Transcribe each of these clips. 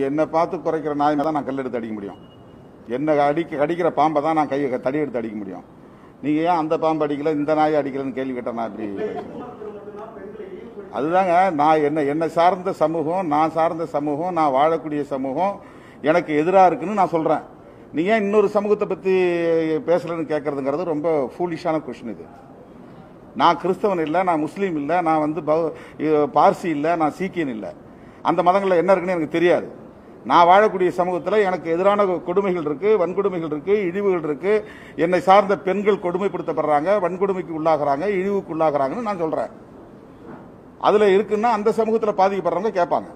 என்னை பார்த்து குறைக்கிற நாய் தான் நான் கல் எடுத்து அடிக்க முடியும். என்னை அடிக்க அடிக்கிற பாம்பை தான் நான் கையை தடி எடுத்து அடிக்க முடியும். நீங்கள் ஏன் அந்த பாம்பு அடிக்கல இந்த நாயை அடிக்கலன்னு கேள்வி கேட்டேன் நான் இப்படி அதுதாங்க நான் என்ன என்னை சார்ந்த சமூகம் நான் சார்ந்த சமூகம் நான் வாழக்கூடிய சமூகம் எனக்கு எதிராக இருக்குன்னு நான் சொல்கிறேன் நீ ஏன் இன்னொரு சமூகத்தை பற்றி பேசலன்னு கேட்கறதுங்கிறது ரொம்ப ஃபூலிஷான கொஷின் இது. நான் கிறிஸ்தவன் இல்லை நான் முஸ்லீம் இல்லை நான் வந்து பௌ- பார்சி இல்லை நான் சீக்கியன் இல்லை. அந்த மதங்களில் என்ன இருக்குன்னு எனக்கு தெரியாது. நான் வாழக்கூடிய சமூகத்தில் எனக்கு எதிரான கொடுமைகள் இருக்கு வன்கொடுமைகள் இருக்கு இழிவுகள் இருக்கு. என்னை சார்ந்த பெண்கள் கொடுமைப்படுத்தப்படுறாங்க வன்கொடுமைக்கு உள்ளாகிறாங்க இழிவுக்கு உள்ளாகிறாங்கன்னு நான் சொல்றேன். அதுல இருக்குன்னா அந்த சமூகத்தில் பாதிக்கப்படுறவங்க கேட்பாங்க.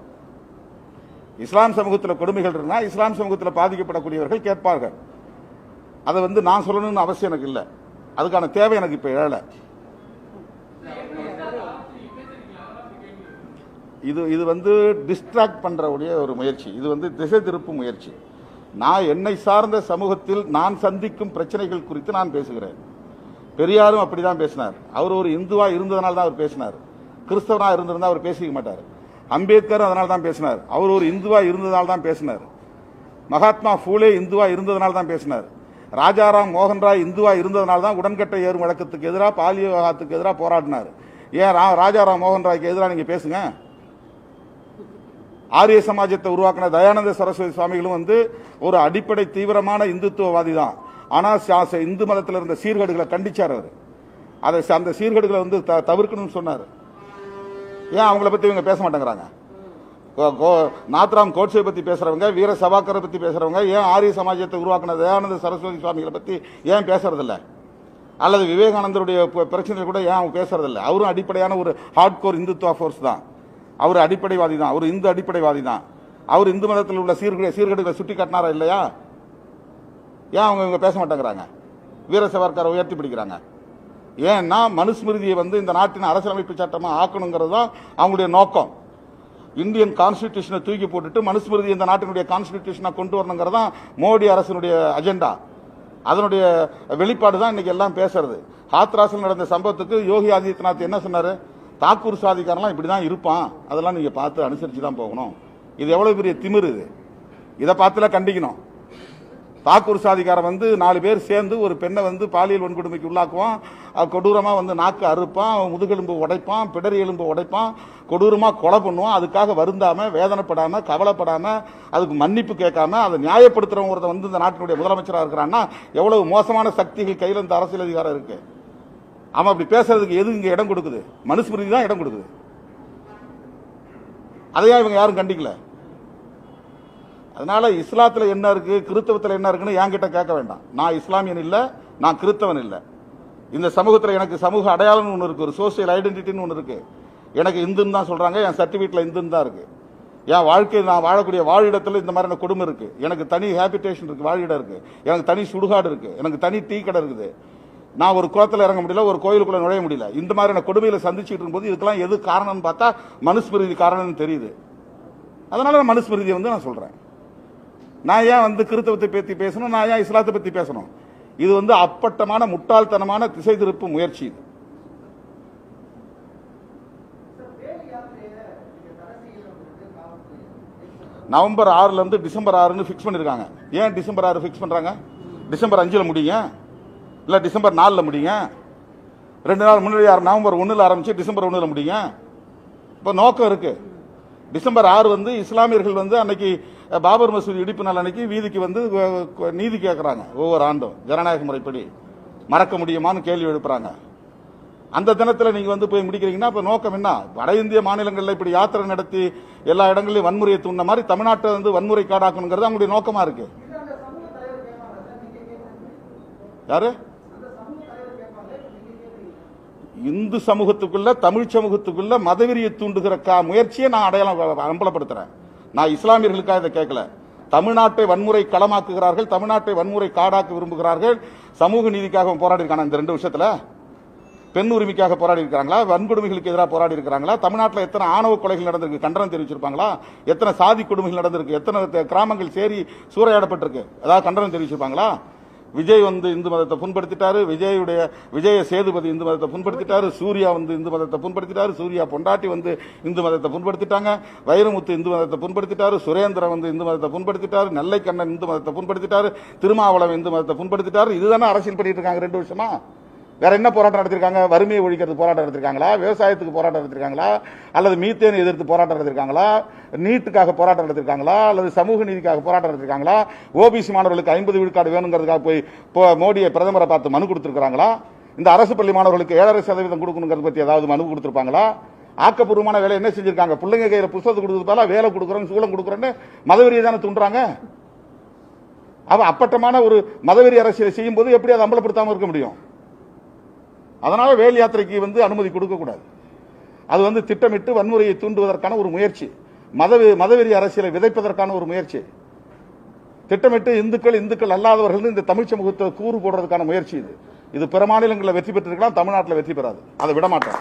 இஸ்லாம் சமூகத்தில் கொடுமைகள் இருந்தால் இஸ்லாம் சமூகத்தில் பாதிக்கப்படக்கூடியவர்கள் கேட்பார்கள். அதை வந்து நான் சொல்லணும்னு அவசியம் எனக்கு இல்லை. அதுக்கான தேவை எனக்கு இப்போ இழலை இது இது வந்து டிஸ்ட்ராக்ட் பண்ணுறவுடைய ஒரு முயற்சி. இது வந்து திசை திருப்பும் முயற்சி. நான் என்னை சார்ந்த சமூகத்தில் நான் சந்திக்கும் பிரச்சனைகள் குறித்து நான் பேசுகிறேன். பெரியாரும் அப்படி தான் பேசினார். அவர் ஒரு இந்துவாக இருந்ததுனால தான் அவர் பேசினார். கிறிஸ்தவனாக இருந்திருந்தால் அவர் பேசிக்க மாட்டார். அம்பேத்கர் அதனால தான் பேசினார். அவர் ஒரு இந்துவாக இருந்ததால் தான் பேசினார். மகாத்மா ஃபூலே இந்துவா இருந்ததுனால தான் பேசினார். ராஜாராம் மோகன் ராய் இந்துவா இருந்ததுனால தான் உடன்கட்டை ஏறும் வழக்கத்துக்கு எதிராக பாலியல் விவாகத்துக்கு எதிராக போராடினார். ஏன் ரா- ராஜாராம் மோகன் ராய்க்கு எதிராக நீங்கள் பேசுங்க? ஆரிய சமாஜத்தை உருவாக்கின தயானந்த சரஸ்வதி சுவாமிகளும் வந்து ஒரு அடிப்படை தீவிரமான இந்துத்துவவாதி தான் ஆனால் ச- இந்து மதத்தில் இருந்த சீர்கேடுகளை கண்டிச்சார் அவர். அதை ச- அந்த சீர்கேடுகளை வந்து த- தவிர்க்கணும்னு சொன்னார். ஏன் அவங்கள பற்றி இவங்க பேச மாட்டேங்கிறாங்க? கோ- கோ- நாத்ராம் கோட்ஸை பற்றி பேசுகிறவங்க வீர சபாக்கரை பற்றி பேசுகிறவங்க ஏன் ஆரிய சமாஜத்தை உருவாக்கின தயானந்த சரஸ்வதி சுவாமிகளை பற்றி ஏன் பேசுறதில்ல? அல்லது விவேகானந்தருடைய ப- பிரச்சனைகள் கூட ஏன் அவங்க பேசுறதில்ல? அவரும் அடிப்படையான ஒரு ஹார்ட் கோர் இந்துத்துவா ஃபோர்ஸ் தான். அவர் அடிப்படைவாதி தான். அவர் இந்து அடிப்படைவாதி தான். அவர் இந்து மதத்தில் உள்ள சீர்கே சீர்கேடுகளை சுட்டி காட்டினாரா இல்லையா? ஏன் அவங்க இவங்க பேச மாட்டேங்கிறாங்க? வீர சவர்கரை உயர்த்தி பிடிக்கிறாங்க. ஏன்னா மனுஸ்மிருதியை வந்து இந்த நாட்டின் அரசியலமைப்பு சட்டமாக ஆக்கணுங்கிறது தான் அவங்களுடைய நோக்கம். இந்தியன் கான்ஸ்டிடியூஷனை தூக்கி போட்டுட்டு மனுஸ்மிருதி இந்த நாட்டினுடைய கான்ஸ்டிடியூஷனை கொண்டு வரணுங்கிறது தான் மோடி அரசினுடைய அஜெண்டா. அதனுடைய வெளிப்பாடு தான் இன்னைக்கு எல்லாம் பேசுறது. ஹாத்ராஸில் நடந்த சம்பவத்துக்கு யோகி ஆதித்யநாத் என்ன சொன்னார்? தாக்கூர் சாதிக்காரன்லாம் இப்படி தான் இருப்பான். அதெல்லாம் நீங்கள் பார்த்து அனுசரித்து தான் போகணும். இது எவ்வளோ பெரிய திமிரு இது. இதை பார்த்துலாம் கண்டிக்கணும். தாக்கூர் சாதிக்காரன் வந்து நாலு பேர் சேர்ந்து ஒரு பெண்ணை வந்து பாலியல் வன்கொடுமைக்கு உள்ளாக்குவான். அது கொடூரமாக வந்து நாக்கு அறுப்பான். முதுகெலும்பு உடைப்பான். பிடரி எலும்பு உடைப்பான். கொடூரமாக கொலை பண்ணுவான். அதுக்காக வருந்தாமல் வேதனைப்படாமல் கவலைப்படாமல் அதுக்கு மன்னிப்பு கேட்காம அதை நியாயப்படுத்துகிறவங்க வந்து இந்த நாட்டினுடைய முதலமைச்சராக இருக்கிறான்னா எவ்வளவு மோசமான சக்திகள் கையில் இந்த அரசியல் அதிகாரம் இருக்குது அவன் அப்படி பேசுறதுக்கு எது இங்க இடம் கொடுக்குது? மனுஸ்மிருதி தான் இடம் கொடுக்குது. அதையா இவங்க யாரும் கண்டிக்கல? அதனால இஸ்லாத்துல என்ன இருக்கு கிறிஸ்தவத்துல என்ன இருக்குன்னு என்கிட்ட கேட்க வேண்டாம். நான் இஸ்லாமியன் இல்ல நான் கிறிஸ்தவன் இல்ல. இந்த சமூகத்துல எனக்கு சமூக அடையாளம்னு ஒன்று இருக்கு ஒரு சோசியல் ஐடென்டிட்டின்னு ஒன்று இருக்கு. எனக்கு இந்துன்னு தான் சொல்றாங்க என் சர்டிபிகேட்ல இந்துன்னு தான் இருக்கு. என் வாழ்க்கை நான் வாழக்கூடிய வாழிடத்தில் இந்த மாதிரியான கொடுமை இருக்கு. எனக்கு தனி ஹேபிடேஷன் இருக்கு வாழிடம் இருக்கு. எனக்கு தனி சுடுகாடு இருக்கு. எனக்கு தனி டீ கடை இருக்குது. நான் ஒரு குளத்தில் இறங்க முடியல ஒரு கோயிலுக்குள்ள நுழைய முடியல. இந்த மாதிரியான கொடுமையில சந்திச்சுட்டு இருக்கும்போது இதுக்கெல்லாம் எது காரணம்னு பார்த்தா மனுஸ்மிருதி காரணம்னு தெரியுது. அதனால நான் மனுஸ்மிருதியை வந்து நான் சொல்றேன். நான் ஏன் வந்து கிறிஸ்தவத்தை பற்றி பேசணும்? நான் ஏன் இஸ்லாத்தை பற்றி பேசணும்? இது வந்து அப்பட்டமான முட்டாள்தனமான திசை திருப்பு முயற்சி இது. நவம்பர் ஆறுல இருந்து டிசம்பர் ஆறுன்னு ஃபிக்ஸ் பண்ணிருக்காங்க. ஏன் டிசம்பர் ஆறு ஃபிக்ஸ் பண்றாங்க? டிசம்பர் அஞ்சுல முடியுங்க இல்லை டிசம்பர் நாலில் முடியுங்க. ரெண்டு நாள் முன்னாடி ஆறு- நவம்பர் ஒன்றில் ஆரம்பிச்சு டிசம்பர் ஒன்றில் முடியுங்க. இப்போ நோக்கம் இருக்கு. டிசம்பர் ஆறு வந்து இஸ்லாமியர்கள் வந்து அன்னைக்கு பாபர் மசூதி இடிப்பு நாள் அன்னைக்கு வீதிக்கு வந்து நீதி கேட்குறாங்க ஒவ்வொரு ஆண்டும். ஜனநாயக முறைப்படி. மறக்க முடியுமான்னு கேள்வி எழுப்புறாங்க. அந்த தினத்தில் நீங்கள் வந்து போய் முடிக்கிறீங்கன்னா இப்போ நோக்கம் என்ன? வட இந்திய மாநிலங்களில் இப்படி யாத்திரை நடத்தி எல்லா இடங்களையும் வன்முறையை தூண்ட மாதிரி தமிழ்நாட்டை வந்து வன்முறை காடாக்கணுங்கிறது அவங்களுடைய நோக்கமாக இருக்கு. யாரு? இந்து சமூகத்துக்குள்ள தமிழ் சமூகத்துக்குள்ள மதவெறியை தூண்டுகிற கா- முயற்சியை நான் அடையாளம் அம்பலப்படுத்துறேன். நான் இஸ்லாமியர்களுக்காக இதை கேட்கல. தமிழ்நாட்டை வன்முறை களமாக்குகிறார்கள் தமிழ்நாட்டை வன்முறை காடாக்க விரும்புகிறார்கள். சமூக நீதிக்காக போராடி இருக்காங்க இந்த ரெண்டு விஷயத்துல பெண் உரிமைக்காக போராடி இருக்கிறாங்களா வன்கொடுமைகளுக்கு எதிராக போராடி இருக்கிறாங்களா தமிழ்நாட்டில் எத்தனை ஆணவ கொலைகள் நடந்திருக்கு? கண்டனம் தெரிவிச்சிருப்பாங்களா? எத்தனை சாதி கொடுமைகள் நடந்திருக்கு? எத்தனை கிராமங்கள் சேரி சூறையாடப்பட்டிருக்கு? ஏதாவது கண்டனம் தெரிவிச்சிருப்பாங்களா? விஜய் வந்து இந்து மதத்தை புண்படுத்திட்டாரு விஜயுடைய விஜய சேதுபதி இந்து மதத்தை புண்படுத்திட்டாரு சூர்யா வந்து இந்து மதத்தை புண்படுத்திட்டாரு சூர்யா பொண்டாட்டி வந்து இந்து மதத்தை புண்படுத்திட்டாங்க வைரமுத்து இந்து மதத்தை புண்படுத்திட்டாரு சுரேந்திரன் வந்து இந்து மதத்தை புண்படுத்திட்டாரு நெல்லைக்கண்ணன் இந்து மதத்தை புண்படுத்திட்டாரு திருமாவளவன் இந்து மதத்தை புண்படுத்திட்டாரு இதுதானே அரசியல் பண்ணிட்டு இருக்காங்க ரெண்டு வருஷமா? வேற என்ன போராட்டம் நடத்திருக்காங்க? வறுமையை ஒழிக்கிறது போராட்டம் நடத்திருக்காங்களா? விவசாயத்துக்கு போராட்டம் நடத்திருக்காங்களா? அல்லது மீத்தேன் எதிர்த்து போராட்டம் நடத்திருக்காங்களா? நீட்டுக்காக போராட்டம் நடத்திருக்காங்களா? அல்லது சமூக நீதிக்காக போராட்டம் நடத்திருக்காங்களா? ஓபிசி மாணவர்களுக்கு ஐம்பது விழுக்காடு வேணுங்கிறதுக்காக போய் இப்போ மோடியை பிரதமரை பார்த்து மனு கொடுத்துருக்காங்களா இந்த அரசு பள்ளி மாணவர்களுக்கு ஏழரை சதவீதம் கொடுக்கணுங்கிறத பற்றி ஏதாவது மனு கொடுத்துருப்பாங்களா? ஆக்கப்பூர்வமான வேலை என்ன செஞ்சிருக்காங்க? பிள்ளைங்க கையில் புஸ்தகத்தை கொடுத்ததால வேலை கொடுக்குறோம் சூழம் கொடுக்குறோன்னு மதவெறியை தானே தூண்டுறாங்க? அவ அப்பட்டமான ஒரு மதவெறி அரசியலை செய்யும் போது எப்படி அதை அம்பலப்படுத்தாமல் இருக்க முடியும்? அதனால வேல் யாத்திரைக்கு வந்து அனுமதி கொடுக்கக்கூடாது அது வந்து திட்டமிட்டு வன்முறையை தூண்டுவதற்கான ஒரு முயற்சி. மத மதவெறி அரசியலை விதைப்பதற்கான ஒரு முயற்சி. திட்டமிட்டு இந்துக்கள் இந்துக்கள் அல்லாதவர்கள் இந்த தமிழ் சமூகத்தை கூறு போடுறதுக்கான முயற்சி இது. இது பிற மாநிலங்களில் வெற்றி பெற்றிருக்கலாம் தமிழ்நாட்டில் வெற்றி பெறாது. அதை விடமாட்டோம்.